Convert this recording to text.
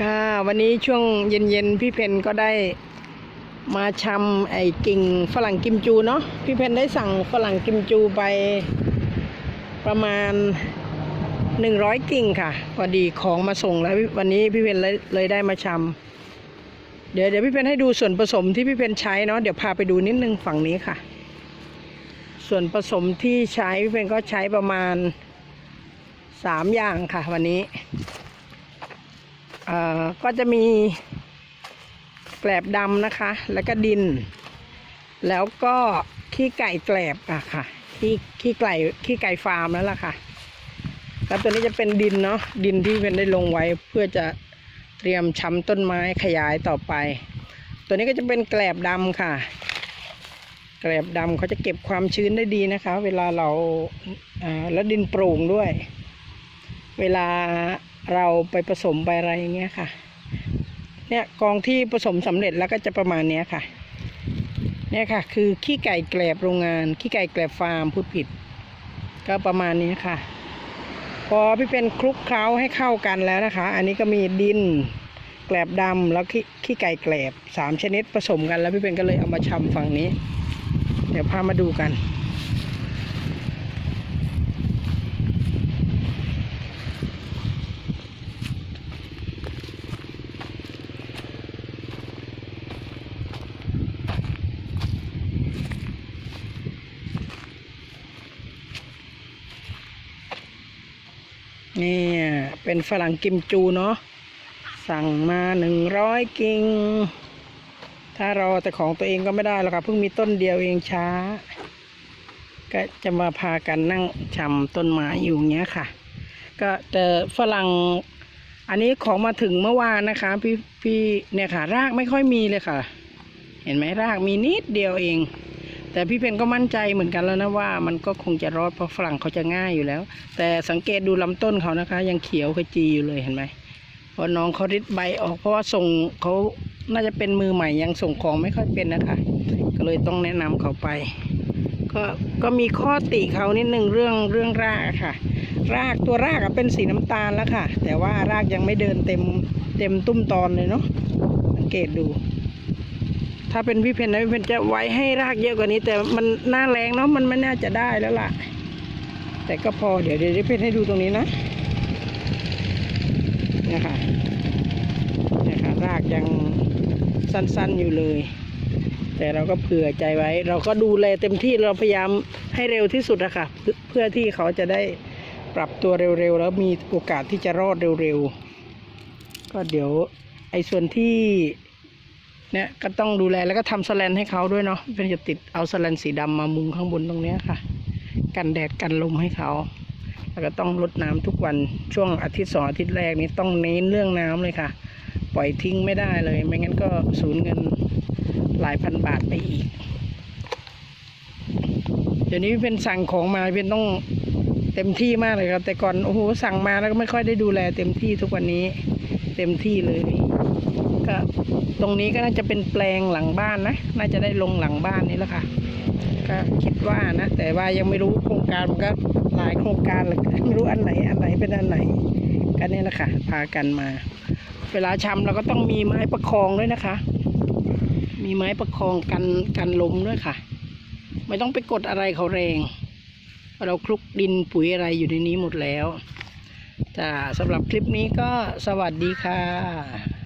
ค่ะวันนี้ช่วงเย็นๆพี่เพนก็ได้มาชำไอ้กิ่งฝรั่งกิมจูเนาะพี่เพนได้สั่งฝรั่งกิมจูไปประมาณหนึ่งร้อยกิ่งค่ะพอดีของมาส่งแล้ววันนี้พี่เพนเลยเลยได้มาชำเดี๋ยวเดี๋ยวพี่เพนให้ดูส่วนผสมที่พี่เพนใช้เนาะเดี๋ยวพาไปดูนิดนึงฝั่งนี้ค่ะ ส่วนผสมที่ใช้พี่เพนก็ใช้ประมาณสามอย่างค่ะ วันนี้ เอ่อก็จะมีแกลบดำนะคะ แล้วก็ดิน แล้วก็ขี้ไก่แกลบอะค่ะขี้ขี้ไก่ขี้ไก่ฟาร์มแล้วล่ะค่ะ แล้วตัวนี้จะเป็นดินเนาะดินที่เป็นได้ลงไว้เพื่อจะเตรียมช้ำต้นไม้ขยายต่อไป ตัวนี้ก็จะเป็นแกลบดำค่ะ แกลบดำเขาจะเก็บความชื้นได้ดีนะคะ เวลาเราแล้วดินโปร่งด้วย เวลา เราไปผสมไปอะไรอย่างเงี้ยค่ะ เนี่ยกองที่ผสมสำเร็จแล้วก็จะประมาณเนี้ยค่ะ เนี่ยค่ะ คือขี้ไก่แกลบโรงงานขี้ไก่แกลบฟาร์มพูดผิด ก็ประมาณนี้ค่ะ พอพี่เป็นคลุกเคล้าให้เข้ากันแล้วนะคะ อันนี้ก็มีดินแกลบดำแล้วขี้ขี้ไก่แกลบสามชนิดผสมกันแล้วพี่เป็นก็เลยเอามาชำฝั่งนี้ เดี๋ยวพามาดูกัน นี่เป็นฝรั่งกิมจูเนาะสั่งมาหนึ่งร้อยกิ่ง ถ้ารอแต่ของตัวเองก็ไม่ได้หรอกค่ะเพิ่งมีต้นเดียวเองช้า ก็จะมาพากันนั่งชำต้นไม้อยู่เงี้ยค่ะ ก็แต่ฝรั่งอันนี้ของมาถึงเมื่อวานนะคะ พี่พี่เนี่ยค่ะ รากไม่ค่อยมีเลยค่ะ เห็นไหมรากมีนิดเดียวเอง แต่พี่เพนก็มั่นใจเหมือนกันแล้วนะว่ามันก็คงจะรอดเพราะฝรั่งเขาจะง่ายอยู่แล้ว แต่สังเกตดูลำต้นเขานะคะ ยังเขียวขจีอยู่เลยเห็นไหมเพราะน้องเขาริดใบออกเพราะว่าส่งเขาน่าจะเป็นมือใหม่ยังส่งของไม่ค่อยเป็นนะคะ ก็เลยต้องแนะนำเขาไป ก็ก็มีข้อติเขานิดนึงเรื่องเรื่องรากค่ะ รากตัวรากเป็นสีน้ำตาลแล้วค่ะ แต่ว่ารากยังไม่เดินเต็มเต็มตุ้มตอนเลยเนาะสังเกตดู ถ้าเป็นพี่เพนนะพี่เพนจะไว้ให้รากเยอะกว่านี้ แต่มันหน้าแรงเนาะมันไม่น่าจะได้แล้วล่ะ แต่ก็พอเดี๋ยวเดี๋ยวพี่เพนให้ดูตรงนี้นะเนี่ยค่ะเนี่ยค่ะรากยังสั้นๆอยู่เลย แต่เราก็เผื่อใจไว้ เราก็ดูแลเต็มที่เราพยายามให้เร็วที่สุดอะค่ะ เพื่อเพื่อที่เขาจะได้ปรับตัวเร็วๆ แล้วมีโอกาสที่จะรอดเร็วๆ ก็เดี๋ยวไอ้ส่วนที่ เนี่ยก็ต้องดูแลแล้วก็ทำสแลนให้เขาด้วยเนาะเป็นจะติดเอาสแลนสีดำมามุงข้างบนตรงเนี้ค่ะ กันแดดกันลมให้เขา แล้วก็ต้องรดน้ำทุกวันช่วงอาทิตย์สองอาทิตย์แรกนี้ต้องเน้นเรื่องน้ำเลยค่ะ ปล่อยทิ้งไม่ได้เลย ไม่งั้นก็สูญเงินหลายพันบาทไปอีก เดี๋ยวนี้เป็นสั่งของมาเป็นต้องเต็มที่มากเลยครับ แต่ก่อนโอ้โหสั่งมาแล้วก็ไม่ค่อยได้ดูแลเต็มที่ทุกวันนี้ เต็มที่เลย ก็ตรงนี้ก็น่าจะเป็นแปลงหลังบ้านนะ น่าจะได้ลงหลังบ้านนี่แหละค่ะ ก็คิดว่านะ แต่ว่ายังไม่รู้โครงการมันก็หลายโครงการเลยไม่รู้อันไหนอันไหนเป็นอันไหนก็เนี่ยแหละค่ะ พากันมา เวลาชำเราก็ต้องมีไม้ประคองด้วยนะคะ มีไม้ประคองกันกันลมด้วยค่ะ ไม่ต้องไปกดอะไรเขาแรง เราคลุกดินปุ๋ยอะไรอยู่ในนี้หมดแล้วจ้าสำหรับคลิปนี้ก็สวัสดีค่ะ